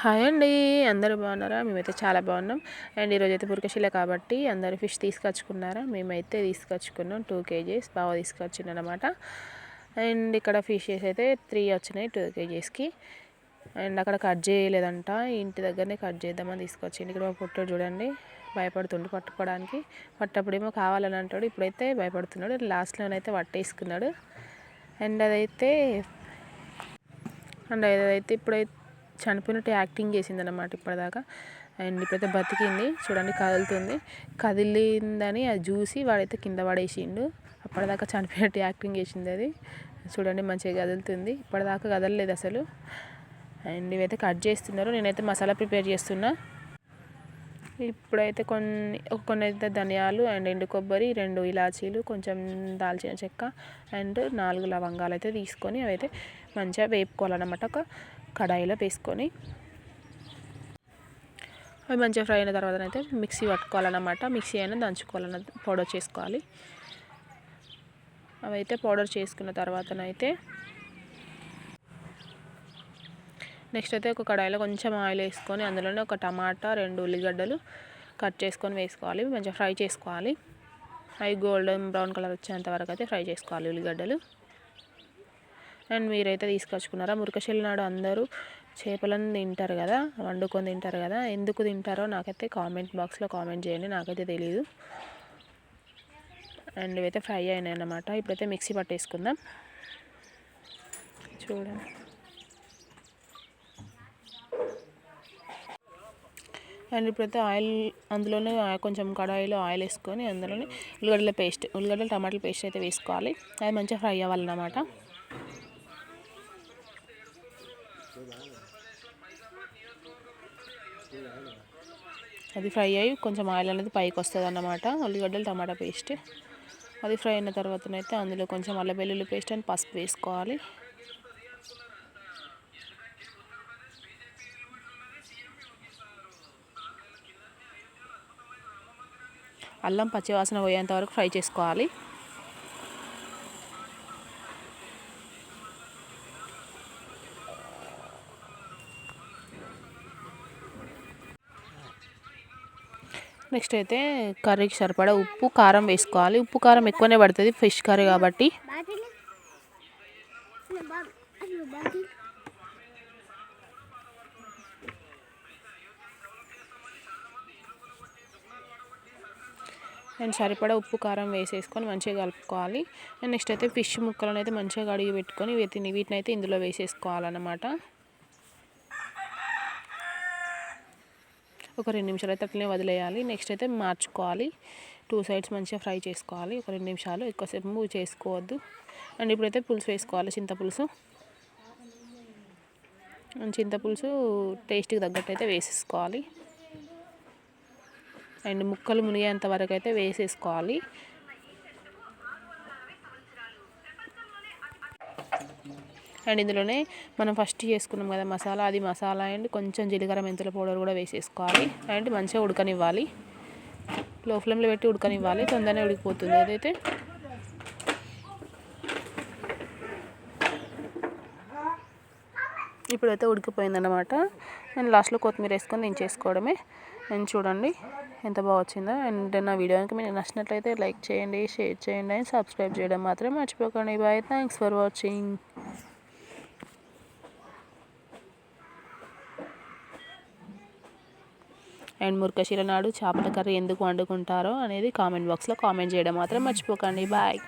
Hi అండి అందరూ బాగున్నారా? మేమైతే చాలా బాగున్నాం. అండ్ ఈరోజు అయితే పురకశిల కాబట్టి అందరూ ఫిష్ తీసుకొచ్చుకున్నారా? మేమైతే తీసుకొచ్చుకున్నాం. టూ కేజీస్ బాగా తీసుకొచ్చిందనమాట అండ్ ఇక్కడ ఫిషెస్ అయితే త్రీ వచ్చినాయి టూ కేజీస్కి. అండ్ అక్కడ కట్ చేయలేదంట. ఇంటి దగ్గరనే కట్ చేద్దామని తీసుకొచ్చింది ఇక్కడ పుట్టడు చూడండి భయపడుతుండు పట్టుకోవడానికి. పట్టప్పుడేమో కావాలని అంటాడు. ఇప్పుడైతే భయపడుతున్నాడు. లాస్ట్లోనైతే పట్టేసుకున్నాడు అండ్ అదైతే అండ్ అదైతే ఇప్పుడైతే చనిపోయినట్టు యాక్టింగ్ చేసింది అనమాట ఇప్పటిదాకా. అండ్ ఇప్పుడైతే బతికింది. చూడండి కదులుతుంది. కదిలిందని అది చూసి వాడైతే కింద పడేసిండు. అప్పటిదాకా చనిపోయినట్టు యాక్టింగ్ చేసింది అది. చూడండి మంచిగా కదులుతుంది. ఇప్పటిదాకా కదలలేదు అసలు. అండ్ ఇవైతే కట్ చేస్తున్నారు. నేనైతే మసాలా ప్రిపేర్ చేస్తున్నా. ఇప్పుడైతే కొన్ని కొన్ని అయితే ధనియాలు అండ్ ఎండు కొబ్బరి రెండు ఇలాచీలు కొంచెం దాల్చిన చెక్క అండ్ నాలుగు లవంగాలు అయితే తీసుకొని అవైతే మంచిగా వేపుకోవాలన్నమాట. ఒక కడాయిలో వేసుకొని అవి మంచిగా ఫ్రై అయిన తర్వాత అయితే మిక్సీ పట్టుకోవాలన్నమాట. మిక్సీ అయినా దంచుకోవాలన్న పౌడర్ చేసుకోవాలి. అవి అయితే పౌడర్ చేసుకున్న తర్వాతనైతే నెక్స్ట్ అయితే ఒక కడాయిలో కొంచెం ఆయిల్ వేసుకొని అందులోనే ఒక టమాటా రెండు ఉల్లిగడ్డలు కట్ చేసుకొని వేసుకోవాలి. మంచిగా ఫ్రై చేసుకోవాలి. అవి గోల్డెన్ బ్రౌన్ కలర్ వచ్చేంత వరకు అయితే ఫ్రై చేసుకోవాలి ఉల్లిగడ్డలు. అండ్ మీరైతే తీసుకొచ్చుకున్నారా? మురకశిల నాడు అందరూ చేపలను తింటారు కదా వండుకొని తింటారు కదా ఎందుకు తింటారో నాకైతే కామెంట్ బాక్స్లో కామెంట్ చేయండి నాకైతే తెలియదు అండ్ ఇవైతే ఫ్రై అయినాయి అన్నమాట ఇప్పుడైతే మిక్సీ పట్టేసుకుందాం. చూడండి. అండ్ ఇప్పుడైతే ఆయిల్ అందులోనే కొంచెం కడాయిలో ఆయిల్ వేసుకొని అందులోనే ఉల్లిగడ్డల పేస్ట్ ఉల్లిగడ్డల టమాటాల పేస్ట్ అయితే వేసుకోవాలి. అది మంచిగా ఫ్రై అవ్వాలన్నమాట. అది ఫ్రై అయ్యి కొంచెం ఆయిల్ అనేది పైకి వస్తుంది అన్నమాట ఉల్లిగడ్డలు టమాటా పేస్ట్. అది ఫ్రై అయిన తర్వాతనైతే అందులో కొంచెం అల్లం వెల్లుల్లి పేస్ట్ అని పసుపు వేసుకోవాలి. అల్లం పచ్చివాసన పోయేంత వరకు ఫ్రై చేసుకోవాలి. నెక్స్ట్ అయితే కర్రీకి సరిపడా ఉప్పు కారం వేసుకోవాలి. ఉప్పు కారం ఎక్కువనే పడుతుంది. ఫిష్ కర్రీ కాబట్టి. నేను సరిపడా ఉప్పు కారం వేసేసుకొని మంచిగా కలుపుకోవాలి. నెక్స్ట్ అయితే ఫిష్ ముక్కలను అయితే మంచిగా కడిగి పెట్టుకొని వీటిని వీటిని అయితే ఇందులో వేసేసుకోవాలన్నమాట. ఒక రెండు నిమిషాలు అయితే అట్లనే వదిలేయాలి. నెక్స్ట్ అయితే మార్చుకోవాలి. టూ సైడ్స్ మంచిగా ఫ్రై చేసుకోవాలి. ఒక రెండు నిమిషాలు. ఎక్కువసేపు చేసుకోవద్దు. అండ్ ఇప్పుడైతే పులుసు వేసుకోవాలి. చింతపులుసు. చింతపులుసు టేస్ట్కి తగ్గట్టు అయితే వేసేసుకోవాలి. అండ్ ముక్కలు మునిగేంత వరకు అయితే వేసేసుకోవాలి. అండ్ ఇందులోనే మనం ఫస్ట్ చేసుకున్నాం కదా మసాలా అది మసాలా అండ్ కొంచెం జీలకర్ర మెంతుల పౌడర్ కూడా వేసేసుకోవాలి. అండ్ మంచిగా ఉడకనివ్వాలి. లో ఫ్లేమ్లో పెట్టి ఉడకనివ్వాలి. తొందరనే ఉడికిపోతుంది. అదైతే ఇప్పుడైతే ఉడికిపోయిందన్నమాట. అండ్ లాస్ట్లో కొత్తిమీర వేసుకొని దించేసుకోవడమే అండ్ చూడండి ఎంత బాగా వచ్చిందో. అండ్ నా వీడియోకి మీరు నచ్చినట్లయితే లైక్ చేయండి షేర్ చేయండి అండ్ సబ్స్క్రైబ్ చేయడం మాత్రం మర్చిపోకండి. Bye. Thanks for watching. And మురకశీల నాడు చేపల కర్రీ ఎందుకు వండుకుంటారో అనేది కామెంట్ బాక్స్లో కామెంట్ చేయడం మాత్రం మర్చిపోకండి. బాయ్.